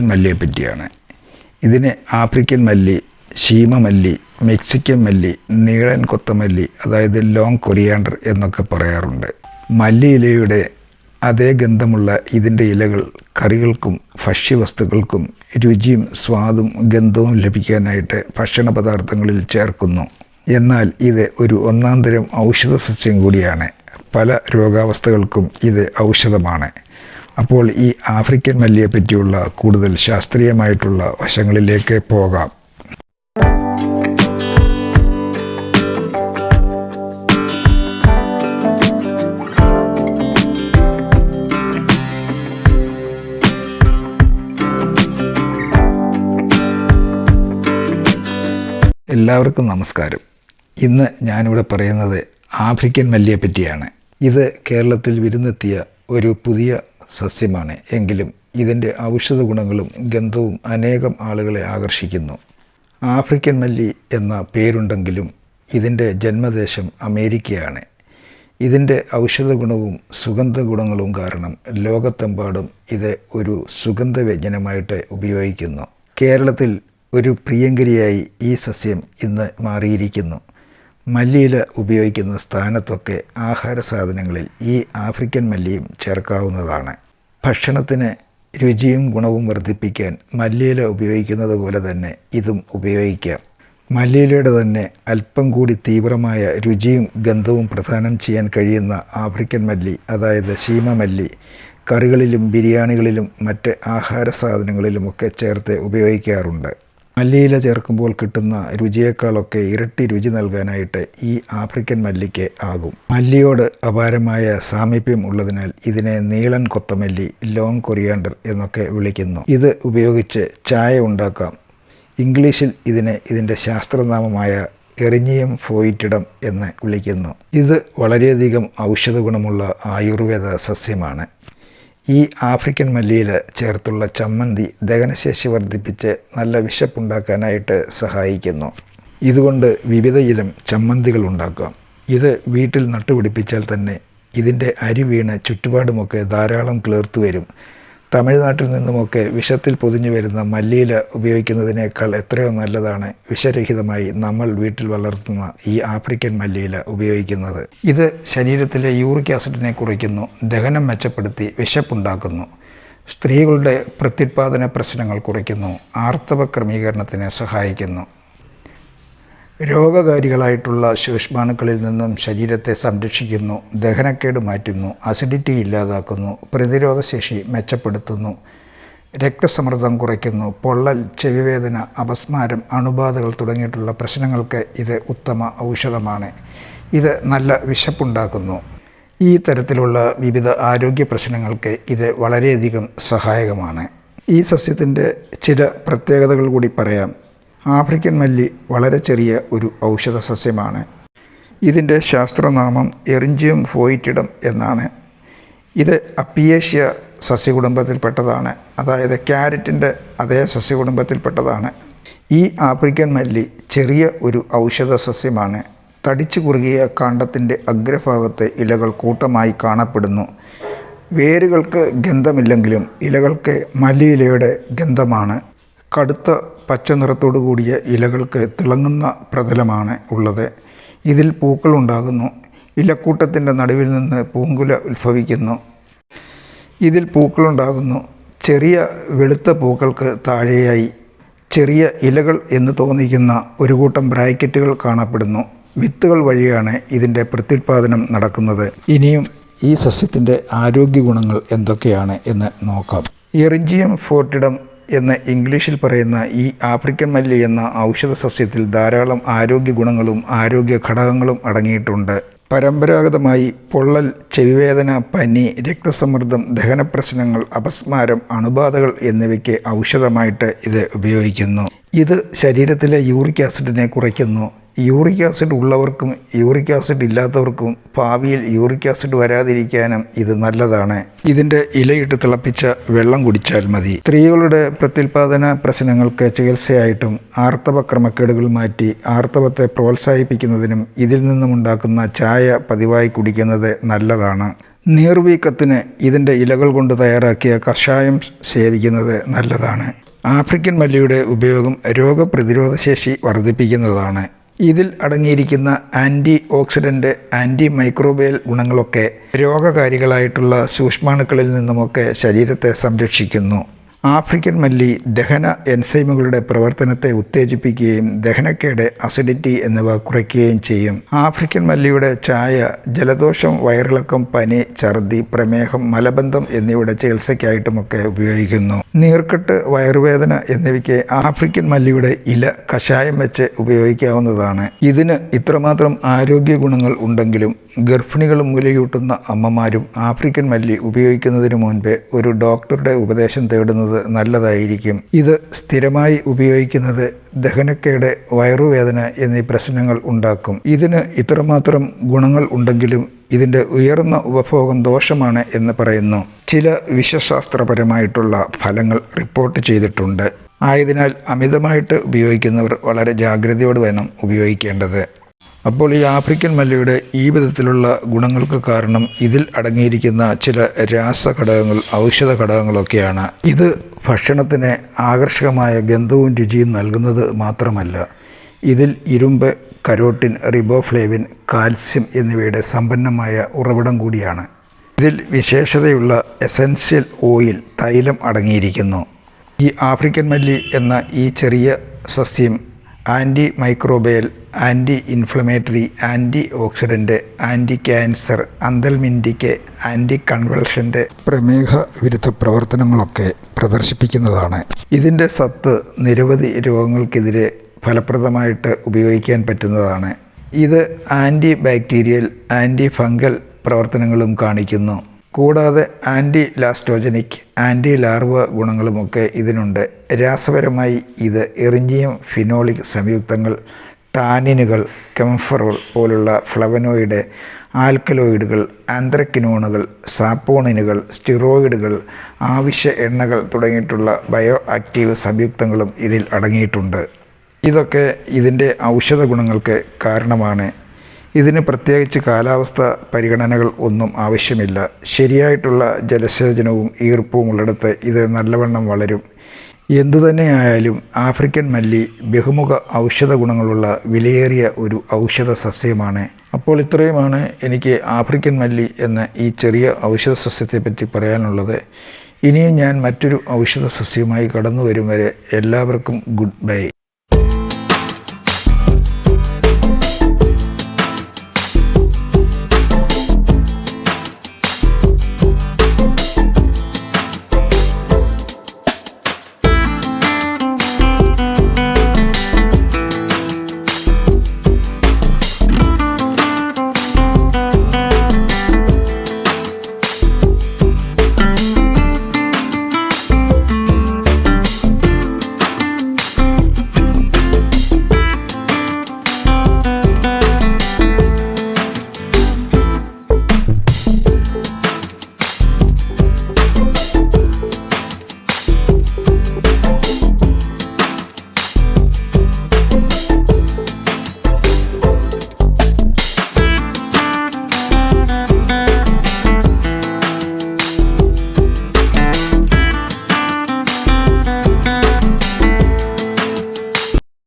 മല്ലിയെ പറ്റിയാണ്. ഇതിനെ ആഫ്രിക്കൻ മല്ലി ശീമമല്ലി മെക്സിക്കൻ മല്ലി നീളൻ കൊത്തമല്ലി അതായത് ലോങ് കൊറിയാണ്ടർ എന്നൊക്കെ പറയാറുണ്ട്. മല്ലി ഇലയുടെ അതേ ഗന്ധമുള്ള ഇതിന്റെ ഇലകൾ കറികൾക്കും ഭക്ഷ്യവസ്തുക്കൾക്കും രുചിയും സ്വാദും ഗന്ധവും ലഭിക്കാനായിട്ട് ഭക്ഷണ പദാർത്ഥങ്ങളിൽ ചേർക്കുന്നു. എന്നാൽ ഇത് ഒരു ഒന്നാം തരം ഔഷധ സസ്യം കൂടിയാണ്. പല രോഗാവസ്ഥകൾക്കും ഇത് ഔഷധമാണ്. അപ്പോൾ ഈ ആഫ്രിക്കൻ മല്ലിയെ പറ്റിയുള്ള കൂടുതൽ ശാസ്ത്രീയമായിട്ടുള്ള വശങ്ങളിലേക്ക് പോകാം. എല്ലാവർക്കും നമസ്കാരം. ഇന്ന് ഞാനിവിടെ പറയുന്നത് ആഫ്രിക്കൻ മല്ലിയെ പറ്റിയാണ്. ഇത് കേരളത്തിൽ വിരുന്നെത്തിയ ഒരു പുതിയ സസ്യമാണ്. എങ്കിലും ഇതിന്റെ ഔഷധ ഗുണങ്ങളും ഗന്ധവും അനേകം ആളുകളെ ആകർഷിക്കുന്നു. ആഫ്രിക്കൻ മല്ലി എന്ന പേരുണ്ടെങ്കിലും ഇതിന്റെ ജന്മദേശം അമേരിക്കയാണ്. ഇതിന്റെ ഔഷധ ഗുണവും സുഗന്ധ ഗുണങ്ങളും കാരണം ലോകത്തെമ്പാടും ഇത് ഒരു സുഗന്ധവ്യഞ്ജനമായിട്ട് ഉപയോഗിക്കുന്നു. കേരളത്തിൽ ഒരു പ്രിയങ്കരിയായി ഈ സസ്യം ഇന്ന് മാറിയിരിക്കുന്നു. മല്ലിയില ഉപയോഗിക്കുന്ന സ്ഥാനത്തൊക്കെ ആഹാര സാധനങ്ങളിൽ ഈ ആഫ്രിക്കൻ മല്ലിയും ചേർക്കാവുന്നതാണ്. ഭക്ഷണത്തിന് രുചിയും ഗുണവും വർദ്ധിപ്പിക്കാൻ മല്ലിയില ഉപയോഗിക്കുന്നത് പോലെ തന്നെ ഇതും ഉപയോഗിക്കാം. മല്ലിയിലയുടെ തന്നെ അല്പം കൂടി തീവ്രമായ രുചിയും ഗന്ധവും പ്രദാനം ചെയ്യാൻ കഴിയുന്ന ആഫ്രിക്കൻ മല്ലി അതായത് ശീമമല്ലി കറികളിലും ബിരിയാണികളിലും മറ്റ് ആഹാര സാധനങ്ങളിലുമൊക്കെ ചേർത്ത് ഉപയോഗിക്കാറുണ്ട്. മല്ലിയില ചേർക്കുമ്പോൾ കിട്ടുന്ന രുചിയേക്കാളൊക്കെ ഇരട്ടി രുചി നൽകാനായിട്ട് ഈ ആഫ്രിക്കൻ മല്ലിക്ക് ആകും. മല്ലിയോട് അപാരമായ സാമീപ്യം ഉള്ളതിനാൽ ഇതിനെ നീളൻ കൊത്തമല്ലി ലോങ് കൊറിയാണ്ടർ എന്നൊക്കെ വിളിക്കുന്നു. ഇത് ഉപയോഗിച്ച് ചായ ഉണ്ടാക്കാം. ഇംഗ്ലീഷിൽ ഇതിനെ ഇതിന്റെ ശാസ്ത്രനാമമായ എറിഞ്ഞിയം ഫോയിറ്റിഡം എന്ന് വിളിക്കുന്നു. ഇത് വളരെയധികം ഔഷധ ഗുണമുള്ള ആയുർവേദ സസ്യമാണ്. ഈ ആഫ്രിക്കൻ മല്ലിയിൽ ചേർത്തുള്ള ചമ്മന്തി ദഹനശേഷി വർദ്ധിപ്പിച്ച് നല്ല വിശപ്പുണ്ടാക്കാനായിട്ട് സഹായിക്കുന്നു. ഇതുകൊണ്ട് വിവിധ ഇനം ചമ്മന്തികൾ ഉണ്ടാക്കാം. ഇത് വീട്ടിൽ നട്ടുപിടിപ്പിച്ചാൽ തന്നെ ഇതിന്റെ അരി വീണ് ചുറ്റുപാടുമൊക്കെ ധാരാളം കിളിർത്തു വരും. തമിഴ്നാട്ടിൽ നിന്നുമൊക്കെ വിഷത്തിൽ പൊതിഞ്ഞു വരുന്ന മല്ലിയില ഉപയോഗിക്കുന്നതിനേക്കാൾ എത്രയോ നല്ലതാണ് വിഷരഹിതമായി നമ്മൾ വീട്ടിൽ വളർത്തുന്ന ഈ ആഫ്രിക്കൻ മല്ലിയില ഉപയോഗിക്കുന്നത്. ഇത് ശരീരത്തിലെ യൂറിക് ആസിഡിനെ കുറയ്ക്കുന്നു ദഹനം മെച്ചപ്പെടുത്തി വിശപ്പുണ്ടാക്കുന്നു സ്ത്രീകളുടെ പ്രത്യുത്പാദന പ്രശ്നങ്ങൾ കുറയ്ക്കുന്നു ആർത്തവ ക്രമീകരണത്തിന് സഹായിക്കുന്നു. രോഗകാരികളായിട്ടുള്ള സൂക്ഷ്മാണുക്കളിൽ നിന്നും ശരീരത്തെ സംരക്ഷിക്കുന്നു ദഹനക്കേട് മാറ്റുന്നു അസിഡിറ്റി ഇല്ലാതാക്കുന്നു പ്രതിരോധശേഷി മെച്ചപ്പെടുത്തുന്നു രക്തസമ്മർദ്ദം കുറയ്ക്കുന്നു പൊള്ളൽ ചെവിവേദന അപസ്മാരം അണുബാധകൾ തുടങ്ങിയിട്ടുള്ള പ്രശ്നങ്ങൾക്ക് ഇത് ഉത്തമ ഔഷധമാണ്. ഇത് നല്ല വിശപ്പുണ്ടാക്കുന്നു. ഈ തരത്തിലുള്ള വിവിധ ആരോഗ്യ പ്രശ്നങ്ങൾക്ക് ഇത് വളരെയധികം സഹായകമാണ്. ഈ സസ്യത്തിന്റെ ചില പ്രത്യേകതകൾ കൂടി പറയാം. ആഫ്രിക്കൻ മല്ലി വളരെ ചെറിയ ഒരു ഔഷധ സസ്യമാണ് ഇതിന്റെ ശാസ്ത്രനാമം എറിഞ്ചിയം ഫോയിറ്റിഡം എന്നാണ്. ഇത് അപ്പിയേഷ്യ സസ്യകുടുംബത്തിൽപ്പെട്ടതാണ്. അതായത് ക്യാരറ്റിന്റെ അതേ സസ്യകുടുംബത്തിൽപ്പെട്ടതാണ്. ഈ ആഫ്രിക്കൻ മല്ലി ചെറിയ ഒരു ഔഷധ സസ്യമാണ് തടിച്ചു കുറുകിയ കാണ്ഡത്തിന്റെ അഗ്രഭാഗത്ത് ഇലകൾ കൂട്ടമായി കാണപ്പെടുന്നു. വേരുകൾക്ക് ഗന്ധമില്ലെങ്കിലും ഇലകൾക്ക് മല്ലിയിലയുടെ ഗന്ധമാണ്. കടുത്ത പച്ച നിറത്തോടു കൂടിയ ഇലകൾക്ക് തിളങ്ങുന്ന പ്രതലമാണ് ഉള്ളത്. ഇതിൽ പൂക്കൾ ഉണ്ടാകുന്നു. ഇലക്കൂട്ടത്തിന്റെ നടുവിൽ നിന്ന് പൂങ്കുല ഉത്ഭവിക്കുന്നു. ഇതിൽ പൂക്കളുണ്ടാകുന്നു ചെറിയ വെളുത്ത പൂക്കൾക്ക് താഴെയായി ചെറിയ ഇലകൾ എന്ന് തോന്നിക്കുന്ന ഒരു കൂട്ടം ബ്രാക്കറ്റുകൾ കാണപ്പെടുന്നു. വിത്തുകൾ വഴിയാണ് ഇതിന്റെ പ്രത്യുത്പാദനം നടക്കുന്നത്. ഇനിയും ഈ സസ്യത്തിന്റെ ആരോഗ്യ ഗുണങ്ങൾ എന്തൊക്കെയാണ് എന്ന് നോക്കാം. എറിഞ്ചിയം ഫോർട്ടിഡം എന്ന് ഇംഗ്ലീഷിൽ പറയുന്ന ഈ ആഫ്രിക്കൻ മല്ലി എന്ന ഔഷധ സസ്യത്തിൽ ധാരാളം ആരോഗ്യ ഗുണങ്ങളും ആരോഗ്യ ഘടകങ്ങളും അടങ്ങിയിട്ടുണ്ട്. പരമ്പരാഗതമായി പൊള്ളൽ ചെവിവേദന പനി രക്തസമ്മർദ്ദം ദഹന പ്രശ്നങ്ങൾ അപസ്മാരം അണുബാധകൾ എന്നിവയ്ക്ക് ഔഷധമായിട്ട് ഇത് ഉപയോഗിക്കുന്നു. ഇത് ശരീരത്തിലെ യൂറിക് ആസിഡിനെ കുറയ്ക്കുന്നു. യൂറിക് ആസിഡ് ഉള്ളവർക്കും യൂറിക് ആസിഡ് ഇല്ലാത്തവർക്കും ഭാവിയിൽ യൂറിക് ആസിഡ് വരാതിരിക്കാനും ഇത് നല്ലതാണ്. ഇതിന്റെ ഇലയിട്ട് തിളപ്പിച്ച വെള്ളം കുടിച്ചാൽ മതി. സ്ത്രീകളുടെ പ്രത്യുൽപാദന പ്രശ്നങ്ങൾക്ക് ചികിത്സയായിട്ടും ആർത്തവ ക്രമക്കേടുകൾ മാറ്റി ആർത്തവത്തെ പ്രോത്സാഹിപ്പിക്കുന്നതിനും ഇതിൽ നിന്നുമുണ്ടാക്കുന്ന ചായ പതിവായി കുടിക്കുന്നത് നല്ലതാണ്. നീർവീക്കത്തിന് ഇതിന്റെ ഇലകൾ കൊണ്ട് തയ്യാറാക്കിയ കഷായം സേവിക്കുന്നത് നല്ലതാണ്. ആഫ്രിക്കൻ മല്ലിയുടെ ഉപയോഗം രോഗപ്രതിരോധശേഷി വർദ്ധിപ്പിക്കുന്നതാണ്. ഇതിൽ അടങ്ങിയിരിക്കുന്ന ആന്റി ഓക്സിഡന്റ് ആന്റി മൈക്രോബയൽ ഗുണങ്ങളൊക്കെ രോഗകാരികളായിട്ടുള്ള സൂക്ഷ്മാണുക്കളിൽ നിന്നുമൊക്കെ ശരീരത്തെ സംരക്ഷിക്കുന്നു. ആഫ്രിക്കൻ മല്ലി ദഹന എൻസൈമുകളുടെ പ്രവർത്തനത്തെ ഉത്തേജിപ്പിക്കുകയും ദഹനക്കേട് അസിഡിറ്റി എന്നിവ കുറയ്ക്കുകയും ചെയ്യും. ആഫ്രിക്കൻ മല്ലിയുടെ ചായ ജലദോഷം വയറിളക്കം പനി ഛർദി പ്രമേഹം മലബന്ധം എന്നിവയുടെ ചികിത്സയ്ക്കായിട്ടുമൊക്കെ ഉപയോഗിക്കുന്നു. നീർക്കെട്ട് വയറുവേദന എന്നിവയ്ക്ക് ആഫ്രിക്കൻ മല്ലിയുടെ ഇല കഷായം വെച്ച് ഉപയോഗിക്കാവുന്നതാണ്. ഇതിന് ഇത്രമാത്രം ആരോഗ്യ ഗുണങ്ങൾ ഉണ്ടെങ്കിലും ഗർഭിണികൾ മുലയൂട്ടുന്ന അമ്മമാരും ആഫ്രിക്കൻ മല്ലി ഉപയോഗിക്കുന്നതിന് മുൻപേ ഒരു ഡോക്ടറുടെ ഉപദേശം തേടുന്നത് നല്ലതായിരിക്കും. ഇത് സ്ഥിരമായി ഉപയോഗിക്കുന്നത് ദഹനക്കേട് വയറുവേദന എന്നീ പ്രശ്നങ്ങൾ ഉണ്ടാക്കും. ഇതിന് ഇത്രമാത്രം ഗുണങ്ങൾ ഉണ്ടെങ്കിലും ഇതിന്റെ ഉയർന്ന ഉപഭോഗം ദോഷമാണ് എന്ന് പറയുന്നു. ചില വിശ്വശാസ്ത്രപരമായിട്ടുള്ള ഫലങ്ങൾ റിപ്പോർട്ട് ചെയ്തിട്ടുണ്ട്. ആയതിനാൽ അമിതമായിട്ട് ഉപയോഗിക്കുന്നവർ വളരെ ജാഗ്രതയോട് വേണം ഉപയോഗിക്കേണ്ടത്. അപ്പോൾ ഈ ആഫ്രിക്കൻ മല്ലിയുടെ ഈ വിധത്തിലുള്ള ഗുണങ്ങൾക്ക് കാരണം ഇതിൽ അടങ്ങിയിരിക്കുന്ന ചില രാസഘടകങ്ങൾ ഔഷധ ഘടകങ്ങളൊക്കെയാണ്. ഇത് ഭക്ഷണത്തിന് ആകർഷകമായ ഗന്ധവും രുചിയും നൽകുന്നത് മാത്രമല്ല ഇതിൽ ഇരുമ്പ് കരോട്ടിൻ റിബോഫ്ലേവിൻ കാൽസ്യം എന്നിവയുടെ സമ്പന്നമായ ഉറവിടം കൂടിയാണ്. ഇതിൽ വിശേഷതയുള്ള എസൻഷ്യൽ ഓയിൽ തൈലം അടങ്ങിയിരിക്കുന്നു. ഈ ആഫ്രിക്കൻ മല്ലി എന്ന ഈ ചെറിയ സസ്യം anti microbial anti inflammatory anti oxidant anti cancer anthelmintic anti കൺവൾഷന്റെ പ്രമേഹ വിരുദ്ധ പ്രവർത്തനങ്ങളൊക്കെ പ്രദർശിപ്പിക്കുന്നതാണ്. ഇതിന്റെ സത്ത് നിരവധി രോഗങ്ങൾക്കെതിരെ ഫലപ്രദമായിട്ട് ഉപയോഗിക്കാൻ പറ്റുന്നതാണ്. ഇത് ആന്റി ബാക്ടീരിയൽ ആന്റി ഫംഗൽ പ്രവർത്തനങ്ങളും കാണിക്കുന്നു. കൂടാതെ ആന്റി ലാസ്റ്റോജനിക് ആന്റി ലാർവ ഗുണങ്ങളുമൊക്കെ ഇതിനുണ്ട്. രാസപരമായി ഇത് എറിഞ്ചിയം ഫിനോളിക് സംയുക്തങ്ങൾ ടാനിനുകൾ കെംഫറോൾ പോലുള്ള ഫ്ലവനോയിഡ് ആൽക്കലോയിഡുകൾ ആന്ത്രക്കിനോണുകൾ സാപ്പോണിനുകൾ സ്റ്റിറോയിഡുകൾ ആവശ്യ എണ്ണകൾ തുടങ്ങിയിട്ടുള്ള ബയോ ആക്റ്റീവ് സംയുക്തങ്ങളും ഇതിൽ അടങ്ങിയിട്ടുണ്ട്. ഇതൊക്കെ ഇതിന്റെ ഔഷധ ഗുണങ്ങൾക്ക് കാരണമാണ്. ഇതിന് പ്രത്യേകിച്ച് കാലാവസ്ഥ പരിഗണനകൾ ഒന്നും ആവശ്യമില്ല. ശരിയായിട്ടുള്ള ജലസേചനവും ഈർപ്പവും ഉള്ളിടത്ത് ഇത് നല്ലവണ്ണം വളരും. എന്തുതന്നെയായാലും ആഫ്രിക്കൻ മല്ലി ബഹുമുഖ ഔഷധ ഗുണങ്ങളുള്ള വിലയേറിയ ഒരു ഔഷധ സസ്യമാണ്. അപ്പോൾ ഇത്രയുമാണ് എനിക്ക് ആഫ്രിക്കൻ മല്ലി എന്ന ഈ ചെറിയ ഔഷധ സസ്യത്തെപ്പറ്റി പറയാനുള്ളത്. ഇനിയും ഞാൻ മറ്റൊരു ഔഷധ സസ്യവുമായി കടന്നു വരും വരെ എല്ലാവർക്കും ഗുഡ് ബൈ.